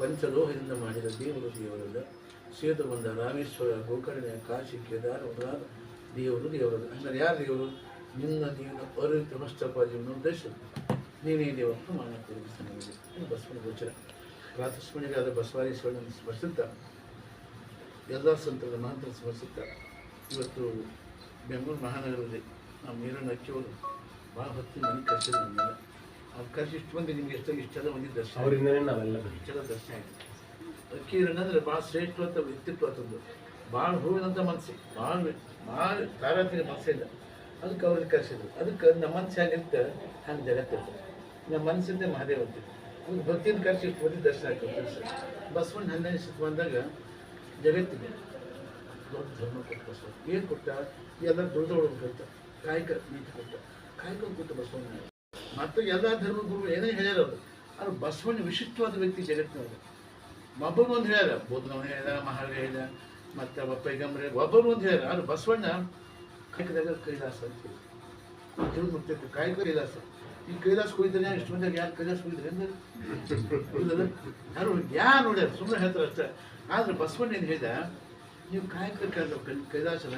ಪಂಚಲೋಹದಿಂದ ಮಾಡಿದ ದೇವರು ದೇವರಲ್ಲ ಸೇತು ಬಂದ ರಾಮೇಶ್ವರ ಗೋಕರ್ಣ ಕಾಶಿ ಕೇದಾರ ಮೊದಲಾದ ದೇವರು ದೇವರಲ್ಲ ಅಂದರೆ ಯಾರು ದೇವರು? ನಿನ್ನ ನೀನು ಅರಿತು ನಿಮ್ಮ ಉದ್ದೇಶ ನೀನೇ ದೇವ ಅಂತ ತೋರಿಸ್ತಾನೆ ಇದು ಬಸವನ ಗೋಚರ. ಪ್ರಾತಸ್ಮರಣೆಗಾದ ಬಸವಾರೀಶ್ವರನ ಸ್ಮರಿಸುತ್ತಾ ಎಲ್ಲ ಸಂತರ ಮಾತ್ರ ಸ್ಮರಿಸುತ್ತಾ ಇವತ್ತು ಬೆಂಗಳೂರು ಮಹಾನಗರದಲ್ಲಿ ನಮ್ಮ ನೀರನ್ನು ಹಚ್ಚೋರು ಭಾಳ ಹೊತ್ತಿನ ಮನೆ ಕರ್ಸಿದ್ರು ಕರ್ಸಿ ಇಷ್ಟು ಬಂದು ನಿಮ್ಗೆ ಎಷ್ಟೋ ಇಷ್ಟೆಲ್ಲ ಮಂದಿ ದರ್ಶನ. ಅವರಿಂದನೇ ನಾವೆಲ್ಲ. ಇಷ್ಟೆಲ್ಲ ದರ್ಶನ ಆಯಿತು. ಅಕ್ಕಿ ಅಂದ್ರೆ ಭಾಳ ಶ್ರೇಷ್ಠವಂತ ವ್ಯಕ್ತಿತ್ವ ಆತಂದು ಭಾಳ ಹೂವಿನಂಥ ಮನಸ್ಸು ಭಾಳ ಭಾಳ ತಾರಾತ್ರಿ ಮನಸ್ಸಿಲ್ಲ ಅದಕ್ಕೆ ಅವ್ರಿಗೆ ಕರೆಸಿದ್ರು. ಅದಕ್ಕೆ ನಮ್ಮ ಮನಸ್ಸು ಹೆಂಗಿರ್ತ ಹಂಗೆ ಜಗತ್ತಿರ್ತದೆ ನಮ್ಮ ಮನಸ್ಸಿಂದ ಮಹಾದೇವ ಅಂತ ಅವ್ರು ಭಕ್ತಿನ ಕರೆಸಿ ಇಷ್ಟು ಮಂದಿ ದರ್ಶನ ಆಗ್ತದೆ ಬಸವಣ್ಣ ಹನ್ನೆರಡು ಶತ ಬಂದಾಗ ಜಗತ್ತಿಗೆ ದೊಡ್ಡ ಧರ್ಮ ಕೊಟ್ಟು ಬಸವ ಏನು ಕೊಟ್ಟ? ಎಲ್ಲ ದೊಡ್ಡ ಕೊಟ್ಟ. ಕಾಯಕ ನೀತಿ ಕೊಟ್ಟ. ಕಾಯಕ ಕೊಟ್ಟು ಬಸವಣ್ಣ ಮತ್ತು ಎಲ್ಲ ಧರ್ಮಗುರು ಏನೇ ಹೇಳ್ಯಾರ ಅವರು ಅದು ಬಸವಣ್ಣ ವಿಶಿಷ್ಟವಾದ ವ್ಯಕ್ತಿ ಜಗತ್ತಿನವರು. ಒಬ್ಬರು ಒಂದು ಹೇಳ್ಯಾರ, ಬುದ್ಧನವನು ಹೇಳ್ಯಾರ ಮಹಾವೀರ ಹೇಳ್ಯಾರ, ಮತ್ತು ಪೈಗಂಬರ ಒಬ್ಬರು ಒಂದು ಹೇಳ್ಯಾರ ಅದು ಬಸವಣ್ಣ ಕಾಯಕದಾಗ ಕೈಲಾಸ ಅಂತ ಹೇಳಿ ಕಾಯಕ ಕೈಲಾಸ. ಈ ಕೈಲಾಸ ಹೋಗಿದ್ದಾನೆ ಇಷ್ಟು ಮಂದಿ ಯಾರು ಕೈಲಾಸ ಹೋಗಿದ್ದಾರೆ ಅಂದ್ರೆ? ಯಾರು ಯಾರು ನೋಡ್ಯಾರ ಸುಮ್ಮನೆ ಹೇಳ್ತಾರೆ ಅಷ್ಟೇ. ಆದ್ರೆ ಬಸವಣ್ಣ ಏನು ಹೇಳಿದ, ನೀವು ಕಾಯಕ ಕೈಲ ಕೈಲಾಸನ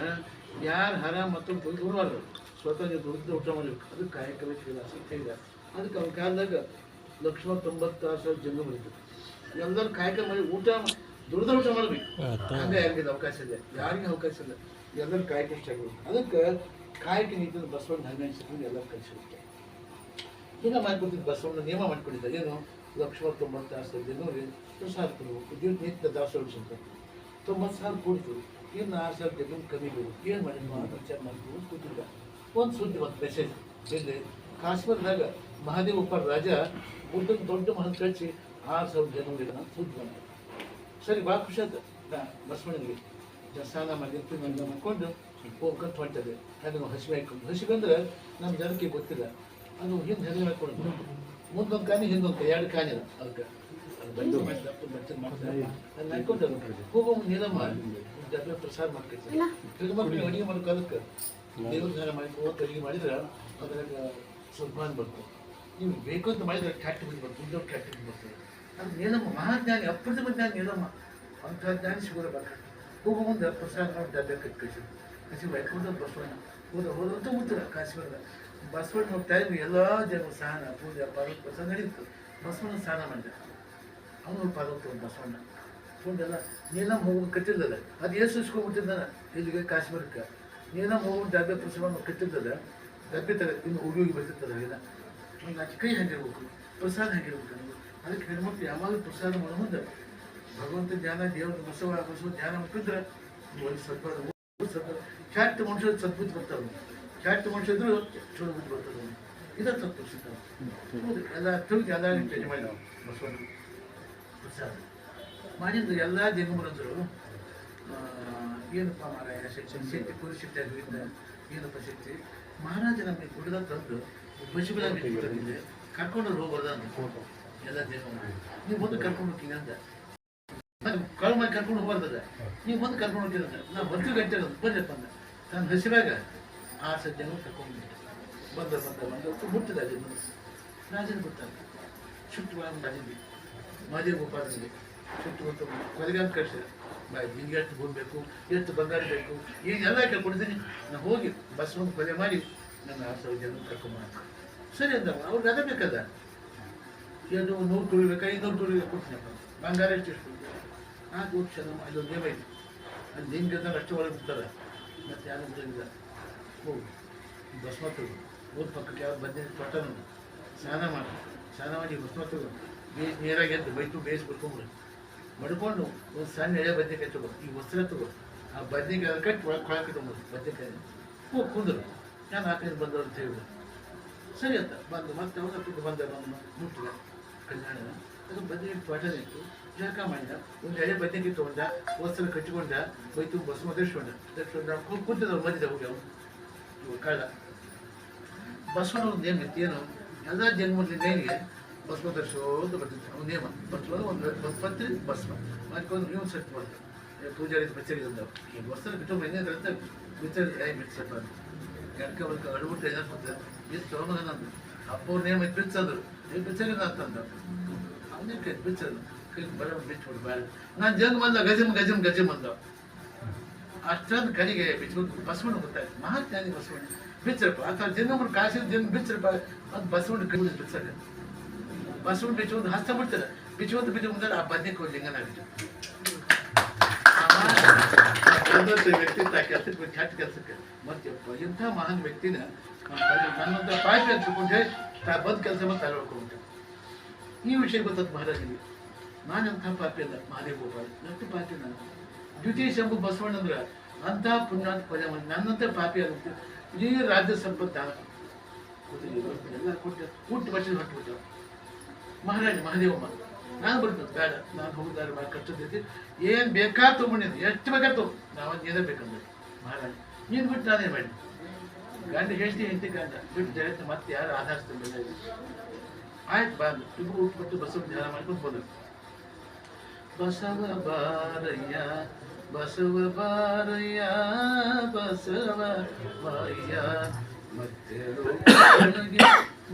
ಯಾರು ಹರ ಮತ್ತು ದುರ್ಬಾರ್ದು ಸ್ವತಃ ನೀವು ದುಡ್ದು ಊಟ ಮಾಡಬೇಕು ಅದು ಕಾಯಕವೇ ಕೈಲಾಸ ಹೇಳಿದ ಅದಕ್ಕೆ ಅವ್ನ ಕಾಲದಾಗ ಲಕ್ಷ್ಮಣ ತೊಂಬತ್ತಾರು ಸಾವಿರ ಜನ ಬಂದಿತ್ತು. ಎಲ್ಲರೂ ಕಾಯಕ ಮಾಡಿ ಊಟ ದುಡ್ದ ಊಟ ಮಾಡ್ಬೇಕು. ಹಂಗೆ ಯಾರಿಗಿದೆ ಅವಕಾಶ ಇದೆ ಯಾರಿಗೂ ಅವಕಾಶ ಇಲ್ಲ. ಎಲ್ಲರೂ ಕಾಯಕ ಇಷ್ಟ ಆಗ್ಬೇಕು ಅದಕ್ಕೆ ಕಾಯಕ ನೀತಿ ಬಸವಣ್ಣ ಸೆಕೆಂಡ್ ಎಲ್ಲರೂ ಕಲಿಸಿರುತ್ತೆ ಈಗ ಮಾಡ್ಕೊತಿದ್ದು ಬಸವಣ್ಣ ನಿಯಮ ಮಾಡ್ಕೊಂಡಿದ್ದ. ಏನು? ಲಕ್ಷ ತೊಂಬತ್ತಾರು ಸಾವಿರ ಜನವರಿ ಪ್ರಸಾದ ಕೊಡಬೇಕು ದಿನ ನಿತ್ಯ ದಾಸೋಳ ಅಂತ ತೊಂಬತ್ತು ಸಾವಿರ ಕೊಡ್ತು. ಇನ್ನು ಆರು ಸಾವಿರ ಜನ ಕಮ್ಮಿ ಬೀಳು ಏನು ಮಾಡಿ ವಿಚಾರ ಮಾಡ್ಕೊಂಡು ಕೂತಿದ್ದ. ಒಂದು ಸುದ್ದಿ ಒಂದು ಮೆಸೇಜ್ ಇಲ್ಲಿ ಕಾಶ್ಮೀರದಾಗ ಮಹಾದೇವ್ ಉಪ್ಪಾರ ರಾಜ ಬುದ್ಧನ ದೊಡ್ಡ ಮಹಲ್ ಕಳಿಸಿ ಆರು ಸಾವಿರ ಜನ ನಾನು ಸುದ್ದಿ ಬಂದ ಸರಿ ಭಾಳ ಖುಷಿ ಆಯ್ತು. ಬಸವಣ್ಣನಿಗೆ ಸ್ನಾನ ಮಾಡಿ ಎತ್ತು ಮಾಡ್ಕೊಂಡು ಹೋಗ್ಕಂತ ಹೊಂಟದೆ ಅದನ್ನು ಹಸಿವೆ ಹಾಕೊಂಡು ಹಸಿ ಅಂದ್ರೆ ನಮ್ಮ ಜನಕ್ಕೆ ಗೊತ್ತಿಲ್ಲ. ಅದು ಹಿಂದೆ ಹೆಸರು ಹಾಕೊಂಡು ಮುಂದೊಂದು ಕಾನಿ ಹಿಂದೊಂದು ಎರಡು ಕಾನಿ ಅದ ಅದಕ್ಕೆ. ಅದು ಬಂದು ಹಾಕೊಂಡು ಹೋಗೋ. ನೀರಮ್ಮ. ಪ್ರಸಾರ ಮಾಡ್ಕೊಳ್ತಾರೆ ತಿರುಮಕ್ಕಳು ಅಡುಗೆ ಮಾಡ್ಕೊ ಅದಕ್ಕೆ. ಅಡುಗೆ ಮಾಡಿದ್ರೆ ಬರ್ತದೆ ಬರ್ತದೆ ಅದು ಮಹಾಜ್ಞಾನಿ ಅಪ್ರತಿಮ ಜ್ಞಾನಿ ನೀಲಮ್ಮ ಅಂಥ ಜ್ಞಾನ ಸಿಗೋರ ಬರ್ತಾರೆ ಹೋಗೋ ಮುಂದೆ ಪ್ರಸಾದ ಮಾಡಿ ಕಸಿ ವೈಕುಂಠ ಬಸವಣ್ಣ. ಹೋದ ಹೋದಂತ ಉತ್ತರ ಕಾಶ್ಮೀರದ ಬಸವಣ್ಣ ಟೈಮ್ ಎಲ್ಲ ಜನ ಸ್ನಾನ, ಪೂಜೆ ಪಾರ್ವತಿ ಪ್ರಸಾದ ನಡೀತು. ಬಸವಣ್ಣ ಸ್ನಾನ ಮಾಡಿದ. ಅವನು ಪಾರ್ವತಿ ಬಸವಣ್ಣ. ಎಲ್ಲ ನೀಲಮ್ಮ ಹೋಗಿ ಕಟ್ಟಿಲ್ಲ ಅದು ಎಷ್ಟು ಇಸ್ಕೊಂಡ್ಬಿಟ್ಟಿದ್ದಾನೆ ಇಲ್ಲಿಗೆ ಕಾಶ್ಮೀರಕ್ಕೆ ನೀಲಮ್ಮ ಹೋಗಿ ಡಬ್ಬೆ ಪ್ರಸಾದ ಕಟ್ಟಿದ್ದದ ಡಬ್ಬೆ ತಗ ಇನ್ನು ಉಗಿಯೋಗಿ ಬರ್ತಿರ್ತದೆ ಏನ ಆಚೆ ಕೈ ಹಾಕಿರ್ಬೇಕು, ಪ್ರಸಾದ ಹಾಕಿರ್ಬೇಕು ನೀವು ಅದಕ್ಕೆ ಹೆಣ್ಮಕ್ಳು ಯಾವಾಗ ಪ್ರಸಾದ ಮಾಡೋ ಮುಂದೆ ಭಗವಂತ ಜ್ಞಾನ, ದೇವರ ಬಸವ ಬಸವ ಧ್ಯಾನ ಮುಟ್ಟಿದ್ರೆ ಒಂದು ಸ್ವಲ್ಪ ಸ್ವಲ್ಪ ಖ್ಯಾಟ್ ಮನುಷ್ಯ ಸದ್ಬುದ್ಧಿ ಬರ್ತಾವೆ ಖ್ಯಾಟ್ ಮನುಷ್ಯ ಇದ್ರು ಚಲೋ ಬುದ್ಧಿ ಬರ್ತದೆ ಇದೇ ಸಿಕ್ಕ ಎಲ್ಲ ತಿಳಿದು ಎಲ್ಲ ಚೇಂಜ್ ಮಾಡಿ ನಾವು ಬಸವಣ್ಣ ಪ್ರಸಾದ. ಮಾಡಿದ್ದು ಎಲ್ಲ ಜಗಮರಂದರು ಏನಪ್ಪ ಮಾರಾಯ, ಶಕ್ತಿ ಶಕ್ತಿ, ಪುರುಷ ಶಕ್ತಿ ಅದರಿಂದ ಏನಪ್ಪ ಶಕ್ತಿ? ಮಹಾರಾಜ ನಮಗೆ ಕುಡಿದ ತಂದು ಪಶುಗಳಾಗಿ ಕರ್ಕೊಂಡು ಹೋಗ್ಬಾರ್ದ ಎಲ್ಲ ದೇವ ನೀವು ಬಂದು ಕರ್ಕೊಂಡು ಹೋಗ್ತೀನಿ ಅಂತ ಕಳು ಮಾಡಿ ಕರ್ಕೊಂಡು ಹೋಗ್ಬಾರ್ದದ ನೀವು ಬಂದು ಕರ್ಕೊಂಡು ಹೋಗ್ತೀರ ಅಂತ ನಾ ಬರ್ತೀವಿ ಗಂಟೆ ಬರ್ರಪ್ಪ ಅಂದ. ತನ್ನ ಹಸಿರಾಗ ಆ ಸದ್ಯನೂ ಕರ್ಕೊಂಡು ಬಂದ. ಬಂದ ಬಂದ ಮುಟ್ಟಿದ ಅಲ್ಲಿ ರಾಜನ ಗೊತ್ತಾಗ ಶುಟ್ಟು ರಾಜನಿಗೆ, ಮಾದೇವ ಗೋಪಾಲನಿಗೆ ಶುಟ್ಟು ಅಂತ ಕೊಲೆಗಾರ ಕಳಿಸಿದ ನಿನ್ಗೆ ಎಷ್ಟು ಭೂಮಿ ಬೇಕು ಎಷ್ಟು ಬಂಗಾರ ಬೇಕು ಈಗ ಎಲ್ಲ ನಾನು ಹೋಗಿ ಬಸ್ ಒಂದು ಕೊಲೆ ಮಾಡಿ ನನ್ನ ಆ ಸಾವಿರ ಜನ ಕರ್ಕೊಂಡ್ ಸರಿ ಅಂದ ಅವ್ರಿಗೆ ಅದೇ ಬೇಕದ ಏನು ನೂರು ತುಳಿ ಬೇಕಾ ಐನೂರು ತುಳಿ ಕೊಡ್ತೀನಿ ಬಂಗಾರ ಎಷ್ಟು ಎಷ್ಟು ನಾಲ್ಕು ವರ್ಷ ನಮ್ಮ ಅಲ್ಲೊಂದು ದೇವ ಐತಿ ಅಲ್ಲಿ ನಿನ್ನ ಅಂತ ಅಷ್ಟು ಒಳಗೆ ಬಿಡ್ತಾರೆ. ಮತ್ತೆ ಯಾರು ಇಲ್ಲ. ಹೋಗಿ. ಬಸ್ ತಗೋ ಊರ ಪಕ್ಕಕ್ಕೆ ಯಾವ್ದು ಬಂದಿದ್ದ ತೊಟ್ಟನು ಸ್ನಾನ ಮಾಡಿ. ಸ್ನಾನ ಮಾಡಿ ಭಸ್ಮ ತಗೋ ಬೇಸ್ ನೀರಾಗಿ ಎದ್ದು ಬೈತು ಬೇಯಿಸ್ಬಿಟ್ಕೊಂಬಿಡಿ ಮಡ್ಕೊಂಡು ಒಂದು ಸಣ್ಣ ಎಳೆ ಬದ್ನೆಕಾಯಿ ತಗೋ, ಈ ವಸ್ತ್ರ ತಗೋ, ಆ ಬದ್ನೆಕಾಯಿ ಕಟ್ಟಿ ಒಳಗೆ ಕೊಳಕ್ಕೆ ಇಟ್ಕೊಂಬಿಡು ಬದ್ನೆಕಾಯಿ ಹೋಗಿ ಕುಂದರು. ನಾನು ಆ ಕಡೆ ಬಂದವರು ಅಂತ ಹೇಳಿದ್ರು. ಸರಿ ಅಂತ ಬಂದು ಮತ್ತೆ ಅವನ ಬಿಟ್ಟು ಬಂದ ಅವನು ಮುಟ್ಟಿದ ಕಲ್ಯಾಣ. ಅದು ಬದನೆಕಾಯಿ ತೋಟನೇ ಇತ್ತು. ಜಾಕ ಮಾಡಿದ. ಒಂದು ಎಳೆ ಬದ್ನೆಕಾಯಿ ತೊಗೊಂಡ, ವಸ್ತ್ರ ಕಟ್ಟಿಕೊಂಡ ಹೋಯ್ತು ಬಸ್ ಧರಿಸ್ಕೊಂಡ. ಧರಿಸ್ಕೊಂಡ ಕುಂತಿದ್ದವ್ರು ಮಧ್ಯದ ಹೋಗಿ ಅವನು. ಕಳ್ಳ. ಬಸವನ ಒಂದು ಏನು ಏನು? ಎಲ್ಲ ಜನ್ಮದಿಂದ ಏನಿಗೆ ಭಸ್ಮ ಧರಿಸೋದು ಬರ್ತಿತ್ತು ಅವ್ನು ನೇಮ ಭಸ್ಮ ಒಂದು ಪತ್ರಿ ಭಸ್ಮ ಒಂದು ನೀವು ಸೆಟ್ ಮಾಡ್ತಾರೆ ಪೂಜಾರಿ ಬಚ್ಚರಿ ಬಂದವು ಈ ಬಸ್ಸಲ್ಲಿ ಬಿಟ್ಟು ಮನೆ ಅಂತ ಬಿಚ್ಚರಿ ಏ ಅಂತ ಎಡ್ಕ ಬಲ್ಕ ಅಡ್ಬಿಟ್ಟು ಏನಾರು ಕೊಡ್ತಾರೆ ಇದು ತೊಗೊಂಬಂದ ನಂದು ಅಪ್ಪ ನೇಮ ಇದು ಬಿಚ್ಚಂದ್ರು ಇದು ಬಿಚ್ಚರಿ ಅಂತಂದ ಅವನೇ ಕೈ ಬಿಚ್ಚರು ಕೈ ಬರ ಬಿಚ್ಚಿಬಿಟ್ಟು ಬೇಡ ನಾನು ಜಂಗ್ ಬಂದ ಗಜಮ್ ಗಜಮ್ ಗಜಮ್ ಅಂದ ಅಷ್ಟೊಂದು ಕಡೆಗೆ ಬಿಚ್ಚಿಬಿಟ್ಟು ಬಸವಣ್ಣ ಗೊತ್ತಾಯ್ತು ಮಹಾತ್ಮಾನಿ ಬಸವಣ್ಣ ಬಿಚ್ಚರಪ್ಪ ಆ ಥರ ಜನ ಕಾಶಿ ಜನ ಬಿಚ್ಚರಪ್ಪ ಅದು ಬಸವಣ್ಣ ಕೈ ಬಿಚ್ಚಕ ಬಸವಣ್ಣ ಬಿಚ್ಚುವುದು ಹಸ್ತ ಬಿಡ್ತಾರೆ ಬಿಚ್ಚುವಂತ ಬಿದ್ದು ಮುಂದೆ ಆ ಬದ್ನಿಕ್ ಹೋಗಿ ಲಿಂಗನ ವ್ಯಕ್ತಿ ವ್ಯಕ್ತಿತ್ವ ಕೆಲಸಕ್ಕೆ ಕೆಟ್ಟ ಕೆಲಸಕ್ಕೆ. ಮತ್ತೆ ಎಂಥ ಮಹಾನ್ ವ್ಯಕ್ತಿನ ನನ್ನಂತ ಪಾಪಿ ಅಂತ ತಿಳ್ಕೊಂಡೆ ತಾ ಬಂದ ಕೆಲಸ ಮತ್ತೆ ಅಳ್ಕೊಂಡೆ ಈ ವಿಷಯ ಗೊತ್ತದ್ದು ಮಹಾರಾಜನಿಗೆ ನಾನೆಂಥ ಪಾಪಿ ಅಲ್ಲ? ಮಹಾದೇವ ಗೋಪಾಲ್. ನಟ್ಟು ಪಾಪಿ ನಾನು? ದ್ವಿತೀಯ ಶಂಭು ಬಸವಣ್ಣ ಅಂದ್ರೆ ಅಂಥ ಪುಣ್ಯಾತ್ ಪದ ನನ್ನಂತ ಪಾಪಿ ಆಗುತ್ತೆ. ಇಡೀ ರಾಜ್ಯ ಸಂಪತ್ತು. ಎಲ್ಲ ಕೊಟ್ಟು. ಊಟ ಬಚ್ಚಲು ಹೊಟ್ಟುಬಿಟ್ಟು ಮಹಾರಾಜ, ಮಹಾದೇವಮ್ಮ, ನಾನು ಬರ್ತೀನಿ ಬೇಡ, ನಾನು ಹೋಗಿದ್ದಾರೆ ಭಾಳ ಕಷ್ಟದೈತಿ ಏನು ಬೇಕಾ ತೊಗೊಂಡಿದ್ದು ಎಷ್ಟು ಬೇಕಾ ತಗೋ. ನಾವು ಏನೇ ಬೇಕಂದ್ರೆ. ಮಹಾರಾಜ, ನೀನು ಬಿಟ್ಟು ನಾನೇ ಮಾಡಿ ಗಂಡ ಹೇಳ್ತೀನಿ ಹೆಂಡತಿ ಗಂಡ, ಬಿಟ್ಟು ಜಗತ್ತು ಮತ್ತೆ ಯಾರು ಆಧಾರಿಸ್ತಿಲ್ಲ ಆಯ್ತು, ಬಾ ಇಬ್ಬರು ಉಟ್ಬಿಟ್ಟು ಬಸವ ಧ್ಯಾನ ಮಾಡ್ಕೊಂಡು ಬಂದ್ರು. ಬಸವ ಬಾರಯ್ಯ ಬಸವ ಬಾರಯ್ಯ ಬಸವ ಬಾರಯ್ಯ, ಮತ್ತೆ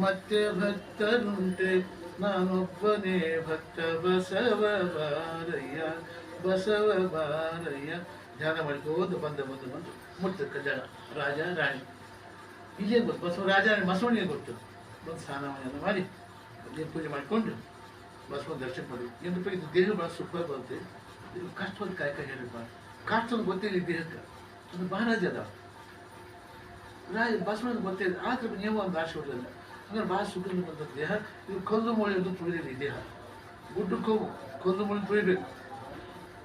ಮತ್ತೆ ಭಕ್ತರುಂಟೆ. ನಾನೊಬ್ಬನೇ ಭಕ್ತ ಬಸವ ಬಾರಯ್ಯ ಬಸವ ಬಾರಯ್ಯ ಧ್ಯಾನ ಮಾಡ್ಕೋದು ಬಂದ ಬಂದು ಬಂದು ಮುಟ್ತ ಜನ, ರಾಜ, ರಾಣಿ. ಇಲ್ಲೇ ಗೊತ್ತು? ಬಸವ ರಾಜ, ರಾಣಿ ಬಸವಣ್ಣಿಗೆ ಗೊತ್ತು? ಬಂದು ಸ್ನಾನವನ್ನು ಮಾಡಿ ನೀರು ಪೂಜೆ ಮಾಡಿಕೊಂಡು ಬಸವನ ದರ್ಶನ ಮಾಡಿ ರೂಪಾಯಿ ಇದು ದೇಹ ಭಾಳ ಸುಖ ಬರುತ್ತೆ. ಇದು ಕಷ್ಟವಾದ ಕಾಯಕ ಹೇಳಿಪ್ಪ ಕಷ್ಟದ ಗೊತ್ತಿಲ್ಲ ದೇಹಕ್ಕೆ. ಅದು ಮಹಾರಾಜ ಅದ. ರಾಜ ಬಸವನ ಗೊತ್ತಿಲ್ಲ. ಆದ್ರೆ ನೀವು ಒಂದು ಆಸೆ ಹೊಡಲಿಲ್ಲ ಅಂದ್ರೆ ಭಾಳ ಸುಖದಿಂದ ಬಂದ ದೇಹ ಇದು ಕಲ್ಲು ಮೊಳೆ ಎಂದು ತುಳಿದಿಲ್ಲ ಈ ದೇಹ ಗುಡ್ಡಕ್ಕೆ ಹೋಗು ಕಲ್ಲು ಮೊಳೆ ತುಳಿಬೇಕು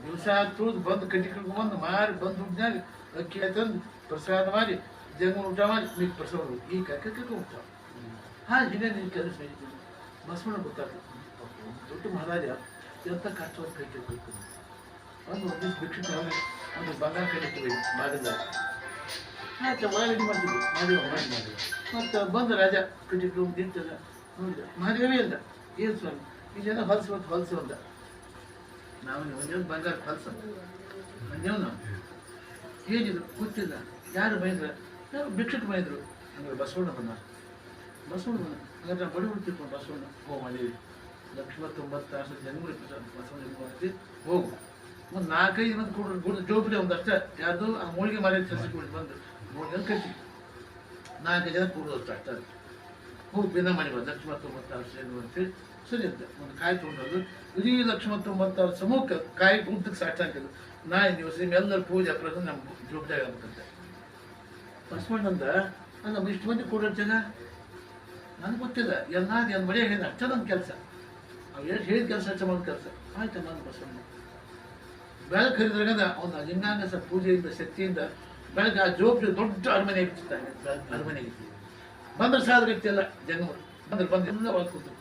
ದಿವಸ ತುಳಿದು ಬಂದು ಕಟ್ಟಿ ಬಂದು ಮಾರಿ ಬಂದು ದುಡ್ಡಿನಾಗ ಅಕ್ಕಿ ತಂದು ಪ್ರಸಾದ ಮಾಡಿ ಜಂಗ ಊಟ ಮಾಡಿ ನೀವು ಪ್ರಸಾದ ಮಾಡ್ಬೇಕು. ಈ ಕಾಯಕಕ್ಕೆ ಊಟ ಹಾ ಹಿಂಗೆ ನಿನ್ನ ಕೆಲಸ ನಡೀತದೆ ಬಸವಣ್ಣ ಗೊತ್ತಾಗ್ತದೆ ದೊಡ್ಡ ಮಹಾರಾಜ ಎಂಥ ಕಷ್ಟವಾದ ಕೈ ಕೇಳ್ಬೇಕು ಒಂದು ಒಂದು ಭಿಕ್ಷುಕ ಅವನಿಗೆ ಒಂದು ಬಂಗಾರ ಕಟ್ಟಿದ್ವಿ ಮಾಡಿದ ಆಯ್ತು ಒಳಗಡೆ ಮಾಡ್ತಿದ್ವಿ ಮಾಡಿ ಮಾಡಿ ಮಾಡಿ ಮತ್ತು ಬಂದ ರಾಜ ಕಟ್ಟಿದ್ರು ನಿಂತದ. ನೋಡಿದ ಮಹಾದೇವಿ ಇಲ್ಲ. ಏನು ಸ್ವಾಮಿ? ಈ ಜನ ಹೊಲಸು ಮತ್ತು ಹೊಲಸು ಅಂದ. ನಾವು ಒಂದೇನು ಬಂಗಾರ ಹೊಲಸು. ಅಂದೇವು ನಾವು. ಹೇಗಿದ್ರು ಗೊತ್ತಿಲ್ಲ ಯಾರು ಬೈದ್ರ? ಯಾರು ಭಿಕ್ಷುಕ ಬೈದ್ರು. ಅಂದ್ರೆ ಬಸವಣ್ಣ ಬಂದ. ಬಸವಣ್ಣ ಬಂದ. ಹಾಗಾದ್ರೆ ಬಡ ಬಿಡ್ತಿತ್ತು ಬಸವಣ್ಣ ಹೋಗಿ ಮಾಡಿ ಲಕ್ಷ ತೊಂಬತ್ತಾರು ಬಸವಣ್ಣ ಬಸವಣ್ಣ ಮಾಡ್ತಿ ಹೋಗು. ಒಂದು ನಾಲ್ಕೈದು ಮಂದಿ ಕೂಡ ಜೋಬಡಿ ಒಂದು ಅಷ್ಟೇ. ಯಾವುದು ಆ ಮೂಳಿಗೆ ಮಾರಿ ಕೆಲಸ ಬಂದು. ಮೂಳಿಗೆ ಕಟ್ಟಿ. ನಾಲ್ಕು ಜನ ಕೂಡೋದು ಅಷ್ಟೇ ಹೋಗಿ ಬಿನ್ನ ಮಾಡಿ ಬಂದ ಲಕ್ಷ್ಮ ತೊಂಬತ್ತಾರು ಸೇನು ಅಂತೇಳಿ ಸರಿ ಅಂತ ಒಂದು ಕಾಯಿ ತೊಗೊಂಡೋದು ಇಡೀ ಲಕ್ಷ್ಮ ತೊಂಬತ್ತಾರು ಸಮೂಹ ಕಾಯಿ ಊಟಕ್ಕೆ ಸಾಕಾಕಿದ್ದು ನಾಯಿ ದಿವಸ ನಿಮ್ಮೆಲ್ಲರೂ ಪೂಜೆ ಪ್ರಸನ್ನ ನಮ್ಮ ಜೋಬಡಿ ಆಗ್ಬೇಕಂತೆ ಬಸವಣ್ಣಂದ ನಮ್ಮ ಇಷ್ಟು ಮಂದಿ ಕೂಡ ಜನ? ನನಗೆ ಗೊತ್ತಿಲ್ಲ. ಎಲ್ಲ ಏನು ಮನೆ ಹೇಳಿದ ಅಷ್ಟೇ ನನ್ನ ಕೆಲಸ. ಅವ್ರು ಎಷ್ಟು ಹೇಳಿದ ಕೆಲಸ ಅಷ್ಟೇ ಮಾಡೋದು ಕೆಲಸ. ಆಯ್ತು ನಾನು ಬಸವಣ್ಣ ಬೆಳಕು ಹರಿದ್ರಾಗದ ಅವನ ಲಿಂಗಾಂಗ ಸರ್ ಪೂಜೆಯಿಂದ ಶಕ್ತಿಯಿಂದ ಬೆಳಗ್ಗೆ ಆ ಜೋಪಿ ದೊಡ್ಡ ಅರಮನೆ ಇರ್ತಿರ್ತಾನೆ ಅರಮನೆ ಬಂದ್ರೆ ಸಾಧ್ರ ಇರ್ತಿಲ್ಲ ಜನ್ಮ ಬಂದ್ರೆ ಬಂದು ಒಳಗೆ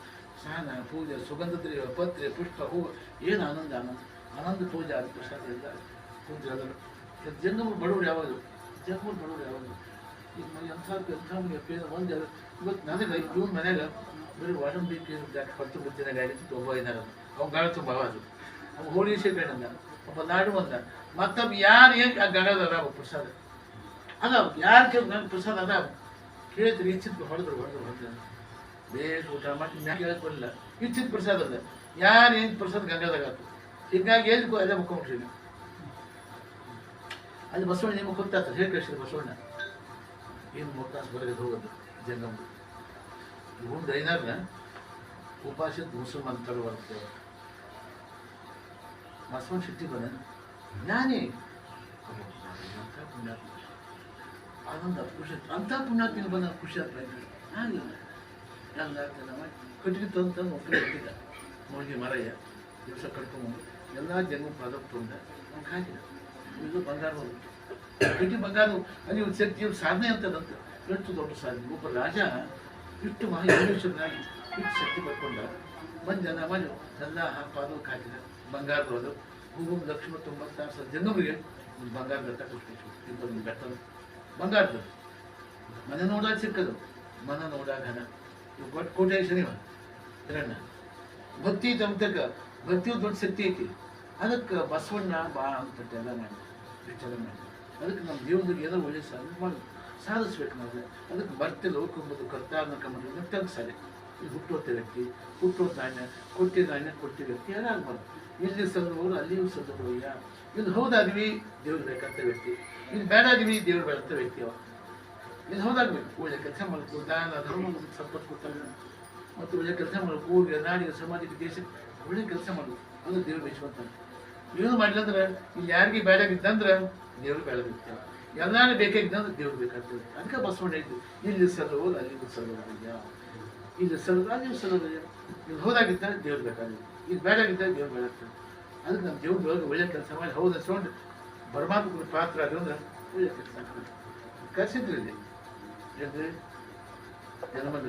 ಸ್ನಾನ, ಪೂಜೆ ಸುಗಂಧ ದ್ರವ್ಯ ಪತ್ರೆ, ಪುಷ್ಪ, ಹೂವು, ಏನು ಆನಂದ ಆನಂದ. ಆನಂದ, ಪೂಜೆ ಆದ ಪ್ರಸಾದ ಎಲ್ಲ ಪೂಜೆ ಅದನ್ನು ಜಂಗಮ ಬಡವರು ಯಾವಾಗ ಜಂಗಮೂರು ಬಡವರು ಯಾವಾಗ ಈಗ ಮನೆ ಎಂಥ ಒಂದು ಇವತ್ತು ನನಗೆ ಇವ್ನ ಮನೆಯಾಗ ಬರೀ ವಾಟಮ್ ಜಾಕೆ ಹತ್ತು ಬುದ್ಧಿನ ಗಾಡಿ ಒಬ್ಬ ಇದ್ದಾರ ಅವ್ನ ಗಾಳ ತುಂಬ ಅದು ಅವ್ನು ಹೋಳಿ ಶೇಖರಣೆ ಒಬ್ಬ ನಾಡು ಬಂದ ಮತ್ತೊಬ್ಬ ಯಾರು ಏನು ಆ ಗಂಗದ ಪ್ರಸಾದ. ಅದಾವ ಯಾರು ಕೇಳಿ ಪ್ರಸಾದ ಅದ? ಕೇಳ್ತೀರಿ ಇಚ್ಛಿತ್ ಹೊಡೆದ್ರು ಹೊಡೆದ್ರು ಹೊಡೆದ್ರು. ಬೇಸ್ ಊಟ ಮಾಡಿ ಮ್ಯಾಗ ಹೇಳಕ್ ಬರಲಿಲ್ಲ. ಇಚ್ಛಿತ್ ಪ್ರಸಾದ ಅದ. ಯಾರು ಏನು ಪ್ರಸಾದ ಗಂಗಾದಾಗ ಹಿಂಗಾಗಿ ಎಲ್ಲಿ ಅದೇ ಮುಖ್ಯಮಂತ್ರಿ ಅಲ್ಲಿ ಬಸವಣ್ಣ ನಿಮಗೆ ಗೊತ್ತಾಗ್ತದೆ ಹೇಳಿ ಕಳಿಸಿದ್ರು ಬಸವಣ್ಣ. ಏನು ಮೊತ್ತಾಸ್ ಬರಗದ ಹೋಗೋದು ಜಂಗಮ ಇವನು ದೈನಾರ್ನ ಉಪಾಸಿದ ಮುಸಲ್ಮಾನ್ ತರುವಂತ ಬಸವಣ್ಣ ಶಕ್ತಿ ಬಂದ ಜ್ಞಾನಿ ಪುಣ್ಯಾತ್ಮ ಆನಂದ ಖುಷಿ ಅಂಥ ಪುಣ್ಯಾತ್ಮ ಬಂದ ಖುಷಿ ಆಗ್ತದೆ ಆಗಲಿಲ್ಲ ಎಲ್ಲ ಕಟ್ಟಿಗೆ ತಂದು ತಂದು ಒಬ್ಬರು ಇಟ್ಟಿದ್ದ ಮುಳುಗಿ ಮರಯ್ಯ. ದಿವಸ ಕಟ್ಕೊಂಡು ಎಲ್ಲ ಜನ ಪ್ರಾಡಕ್ಟ್ ತೊಂದ ಅವ್ನು ಹಾಕಿದ ಇದು ಬಂಗಾರ ಹೋಗುತ್ತೆ ಕಟ್ಟಿ ಬಂಗಾರ ಅಲ್ಲಿ ಒಂದು ಶಕ್ತಿ ಸಾಧನೆ ಅಂತದಂತ ಎಷ್ಟು ದೊಡ್ಡ ಸಾಧನೆ. ಒಬ್ಬ ರಾಜ ಇಷ್ಟು ಮಹಾ ಯೋಗೇಶ್ವರನಾಗಿ ಇಷ್ಟು ಶಕ್ತಿ ಪಡ್ಕೊಂಡ ಬಂದು ಜನ ಮಾಡಿ ಎಲ್ಲ ಪಾದವು ಹಾಕಿದ. ಬಂಗಾರದೋದು ಹೂವು ಲಕ್ಷ್ಮ ತೊಂಬತ್ತಾರು ಸಾವಿರ ಜನರಿಗೆ ಒಂದು ಬಂಗಾರ ಬೆಟ್ಟ ಕೊಟ್ಟಿತ್ತು ಇಬ್ಬರು ಬೆಟ್ಟ ಬಂಗಾರದ ಮನೆ ನೋಡಾಗ ಸಿಕ್ಕದು. ಮನ ನೋಡಾಗ ಹಣ ಇವು ಕೊಟ್ಟು ಕೋಟೆ ಶನಿವ ಹಿರಣ್ಣ ಭಕ್ತಿ ತಮ್ತಕ ಭಕ್ತಿಯು ದೊಡ್ಡ ಶಕ್ತಿ ಐತಿ. ಅದಕ್ಕೆ ಬಸವಣ್ಣ ಬಾ ಅಂತ ಎಲ್ಲ ಮಾಡಿ ವಿಚಾರ ಮಾಡಿ ಅದಕ್ಕೆ ನಮ್ಮ ಜೀವನದಲ್ಲಿ ಏನೋ ಒಳ್ಳೆ ಸಾಧನೆ ಮಾಡಿ ಸಾಧಿಸ್ಬೇಕು ನಾವು. ಅದಕ್ಕೆ ಬರ್ತಿ ಲೋಕಂಬುದು ಕರ್ತಾರ್ನ ಕಮ್ಮಿ ನಿಂತಂಗೆ ಸರಿ ಇದು ಹುಟ್ಟುವಂಥ ವ್ಯಕ್ತಿ ಹುಟ್ಟೋ ಧಾನ್ಯ ಕೊಟ್ಟಿದ್ದ ಧಾನ್ಯ ಕೊಟ್ಟಿದ್ದ ವ್ಯಕ್ತಿ ಯಾರಾಗಬಾರ್ದು ಇಲ್ಲಿ ಸಲ್ಲುವವರು ಅಲ್ಲಿಯೂ ಸಲ್ಲುವಯ್ಯ ಇದು ಹೌದಾದ್ವಿ ದೇವ್ರು ಬೇಕಂತ ವ್ಯಕ್ತಿ. ಇದು ಬೇಡಾದ್ವಿ ದೇವ್ರು ಬೇಡಂತ ವ್ಯಕ್ತಿ ಅವ ಇದು ಹೌದಾಗ್ಬೇಕು ಒಳ್ಳೆ ಕೆಲಸ ಮಾಡಬೇಕು ದಾನ, ಧರ್ಮ ಸಂಪತ್ತು ಕೊಟ್ಟಾಗ ಮತ್ತು ಒಳ್ಳೆ ಕೆಲಸ ಮಾಡಬೇಕು ಊರಿಗೆ ನಾಡಿಗೆ ಸಮಾಜಕ್ಕೆ ದೇಶಕ್ಕೆ ಒಳ್ಳೆ ಕೆಲಸ ಮಾಡಬೇಕು ಅದು ದೇವ್ರು ಮೆಚ್ಚುವಂತಾನೆ ಏನು ಮಾಡಿಲ್ಲಂದ್ರೆ ಇಲ್ಲಿ ಯಾರಿಗೆ ಬೇಡಾಗಿದ್ದಂದ್ರೆ ದೇವ್ರು ಬೇಡಾಗಿರ್ತಾರೆ ಎಲ್ಲಾರು ಬೇಕಾಗಿದ್ದಂದ್ರೆ ದೇವ್ರು ಬೇಕಾಗ್ತದೆ. ಅದಕ್ಕೆ ಬಸವಣ್ಣ ಇದ್ದು ಇಲ್ಲಿ ಸಲ್ಲೋದು ಅಲ್ಲಿ ಸಲ್ಲೋದಯ್ಯ ಇಲ್ಲಿ ಸಲ್ಲೋದು ಅಲ್ಲಿ ಸಲ್ಲೋದಯ್ಯ ಇಲ್ಲಿ ಹೋದಾಗಿದ್ದ ದೇವ್ರು ಬೇಕಾಗಿದೆ ಇದು ಬೇಡಾಗಿದ್ದ ದೇವ್ರು ಬೇಡಾಗ್ತದೆ ಅದಕ್ಕೆ ನಮ್ಮ ದೇವ್ರ ಒಳಗೆ ಒಳ್ಳೆ ಕೆಲಸ ಮಾಡಿ ಹೌದು ಅನ್ಸ್ಕೊಂಡು ಪರಮಾತ್ಮನ ಪಾತ್ರ ಆದ್ರೆ ಒಳ್ಳೆ ಕೆಲಸ ಕರೆಸಿದ್ರು ಇಲ್ಲಿ? ಅಂದ್ರೆ ಜನಮದ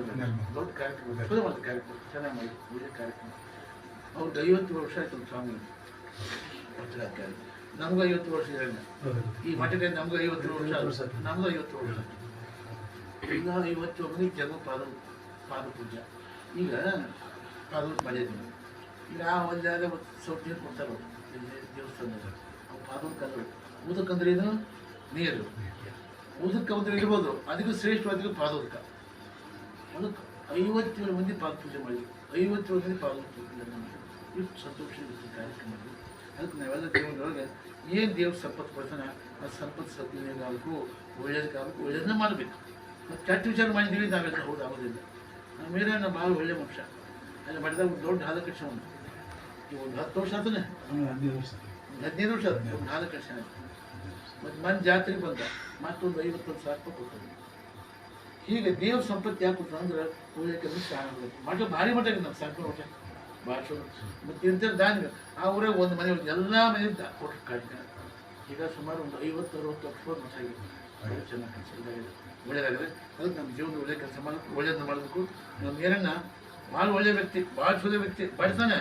ದೊಡ್ಡ ಕಾರ್ಯಕ್ರಮ. ಅದ್ಭುತವಾದ ಕಾರ್ಯಕ್ರಮ. ಚೆನ್ನಾಗಿ ಮಾಡಿ ಒಳ್ಳೆ ಕಾರ್ಯಕ್ರಮ. ಅವ್ರಿಗೆ ಐವತ್ತು ವರ್ಷ ಆಯ್ತು ನಮ್ಮ ಸ್ವಾಮಿ. ಪಟ್ಟದ ನಮ್ಗೆ ಐವತ್ತು ವರ್ಷ ಇರಲ್ಲ. ಈ ಮಠಕ್ಕೆ ನಮ್ಗೆ ಐವತ್ತು ವರ್ಷ ನಮಗೂ ಐವತ್ತು ವರ್ಷ ಆಯ್ತು. ಈಗ ಐವತ್ತು ಮಂದಿಗೆ ಜನ್ಮ ಪಾದ ಪಾದ ಪೂಜೆ. ಈಗ ಪಾದ ಮಾಡಿದ್ದೀನಿ. ಈಗ ಆ ಒಂದಾದ ಸ್ವಲ್ಪ ನೀರು ಕೊಡ್ತಾರೆ. ದೇವಸ್ಥಾನದಾಗ ಅವು ಪಾದ ಕಲ್ಲು. ಊದಕ್ಕಂದ್ರೆ ಇದು ನೀರು. ಉದಕ ಅಂದ್ರೆ ಇರ್ಬೋದು. ಅದಕ್ಕೂ ಶ್ರೇಷ್ಠವಾದ ಪಾದೋದಕ. ಅದಕ್ಕೆ ಐವತ್ತೇಳು ಮಂದಿ ಪಾದ ಪೂಜೆ ಮಾಡಿದ್ವಿ. ಐವತ್ತೇಳು ಮಂದಿ ಪಾದ ಪೂಜೆ ಮಾಡಿದ್ವಿ. ಇಷ್ಟು ಸಂತೋಷ ಇರುತ್ತೆ ಕಾರ್ಯಕ್ರಮ ಅದಕ್ಕೆ ನಾವೆಲ್ಲ ದೇವರೊಳಗೆ ಏನು ದೇವ್ರ ಸಂಪತ್ತು ಕೊಡ್ತಾನೆ, ಆ ಸಂಪತ್ತು ಸದ್ವಿನಿಯೋಗ ಆಗಬೇಕು ಒಳ್ಳೇದಕ್ಕಾಗಬೇಕು ಒಳ್ಳೇದನ್ನ ಮಾಡಬೇಕು. ಮತ್ತು ಕೆಟ್ಟ ವಿಚಾರ ಮಾಡಿದ್ದೀವಿ, ನಾವೆಲ್ಲ ಹೌದು, ಆಗೋದಿಲ್ಲ. ನಮ್ಮ ಮೇಲೆ ನಾವು ಭಾಳ ಒಳ್ಳೆ ಮನುಷ್ಯ. ಅಲ್ಲಿ ಮಾಡಿದಾಗ ಒಂದು ದೊಡ್ಡ ಹಾಲು ಕಕ್ಷ ಒಂದು ಈಗ ಒಂದು ಹತ್ತು ವರ್ಷ ಆತನೆ? ಒಂದು ಹದಿನೈದು ವರ್ಷ. ಆಯ್ತು ಒಂದು ಹಾಲು ಕಕ್ಷ ಆಯ್ತು. ಮತ್ತು ಮನ್ ಜಾತ್ರೆಗೆ ಬಂದ. ಮತ್ತೊಂದು ಐವತ್ತೊಂದು ಸಾವಿರ ರೂಪಾಯಿ ಕೊಡ್ತಾರೆ ಹೀಗೆ ದೇವ್ರ ಸಂಪತ್ತು ಯಾಕೆ ಅಂದ್ರೆ ಪೂಜೆ ಕೆಲಸ ಕಾಣಬೇಕು ಮಠ ಭಾರಿ ಮಠ ಇದೆ ನಮ್ಮ ಸಾಕು ಮಠ ಮತ್ತು ಇಂಥ ದಾನ ಆ ಊರೇ ಒಂದು ಮನೆ ಎಲ್ಲ ಮನೆ ದಾ ಕೊಟ್ಟು ಕಾಡಿನ. ಈಗ ಸುಮಾರು ಒಂದು ಐವತ್ತು ಅರವತ್ತು ವರ್ಷ ಮಠ ಆಗಿದೆ. ಭಾಳ ಚೆನ್ನಾಗಿ ಕೆಲಸ ಒಳ್ಳೇದಾಗಿದೆ. ಅದಕ್ಕೆ ನಮ್ಮ ಜೀವನ ಒಳ್ಳೆ ಕೆಲಸ ಮಾಡಬೇಕು ಒಳ್ಳೇದನ್ನ ಮಾಡಬೇಕು. ನಮ್ಮ ಏನನ್ನ ಭಾಳ ಒಳ್ಳೆ ವ್ಯಕ್ತಿ ಭಾಳ ಚಲೋ ವ್ಯಕ್ತಿ. ಬಡ್ತಾನೆ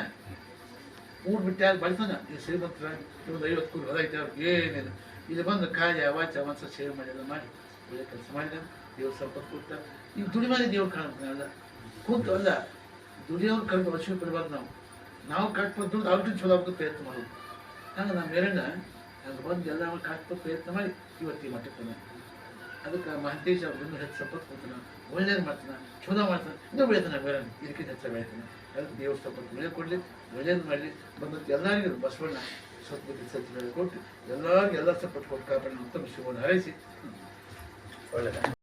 ಊರು ಬಿಟ್ಟು ಯಾರು ಬಡ್ತಾನೆ ಈ ಶ್ರೀಮಂತರಾಗಿ ಒಂದು ಐವತ್ತು ಕೂರು ಹೊಲ ಐತೆ ಅವ್ರಿಗೆ ಏನಿಲ್ಲ. ಇಲ್ಲಿ ಬಂದು ಕಾಯ ವಾಚ ಮನಸ್ಸು ಸೇವೆ ಮಾಡಿದ ಮಾಡಿ, ಒಳ್ಳೆ ಕೆಲಸ ಮಾಡಿದ ದೇವ್ರ ಸಂಪತ್ತು ಕೊಡ್ತ ಈಗ ದುಡಿ ಮಾಡಿ ದೇವ್ರು ಕಾಣ್ತಾನೆ ಅಲ್ಲ. ಕೂತು ಅಲ್ಲ, ದುಡಿಯೋರು ಕಡಿಮೆ ವರ್ಷಕ್ಕೆ ಬಿಡಬಾರ್ದು ನಾವು. ನಾವು ಕಟ್ಬೋದು ದುಡ್ಡು ಅವ್ರಿಗೆ ಚಲೋ ಆಗೋದು ಪ್ರಯತ್ನ ಮಾಡೋದು. ಹಂಗೆ ನಮ್ಮ ಮೇರಣ್ಣ ಅದು ಬಂದು ಎಲ್ಲ ಕಟ್ಬೋದು ಪ್ರಯತ್ನ ಮಾಡಿ ಇವತ್ತಿಗೆ ಮಟ್ಟಕ್ಕೆ ಅದಕ್ಕೆ ಮಹಂತೇಶ್ ಅವ್ರು ಹೆಚ್ಚು ಸಪೋರ್ಟ್ ಕೊಡ್ತಾನೆ ಒಳ್ಳೇದು ಮಾಡ್ತಾನೆ. ಚಲೋ ಮಾಡ್ತಾನೆ. ಇನ್ನೂ ಬೆಳಿತಾನೆ ಮೇರಣ್ಣ ಇದಕ್ಕಿಂತ ಹೆಚ್ಚು ಬೆಳಿತಾನೆ ಅದಕ್ಕೆ ದೇವ್ರ ಸಪೋರ್ಟ್ ಒಳ್ಳೆ ಕೊಡಲಿ. ಒಳ್ಳೇದು ಮಾಡಲಿ. ಬಂದಂತ ಎಲ್ಲರಿಗೂ ಬಸವಣ್ಣ ಸತ್ಬುದ್ಧಿ ಸತ್ಯ ಕೊಟ್ಟು ಎಲ್ಲರಿಗೂ ಎಲ್ಲ ಸಪೋರ್ಟ್ ಕೊಟ್ಟು ಕಾಪಾಡಿ ಉತ್ತಮ ಶಿವನ ಹಾರೈಸಿ. ಒಳ್ಳೆಯದ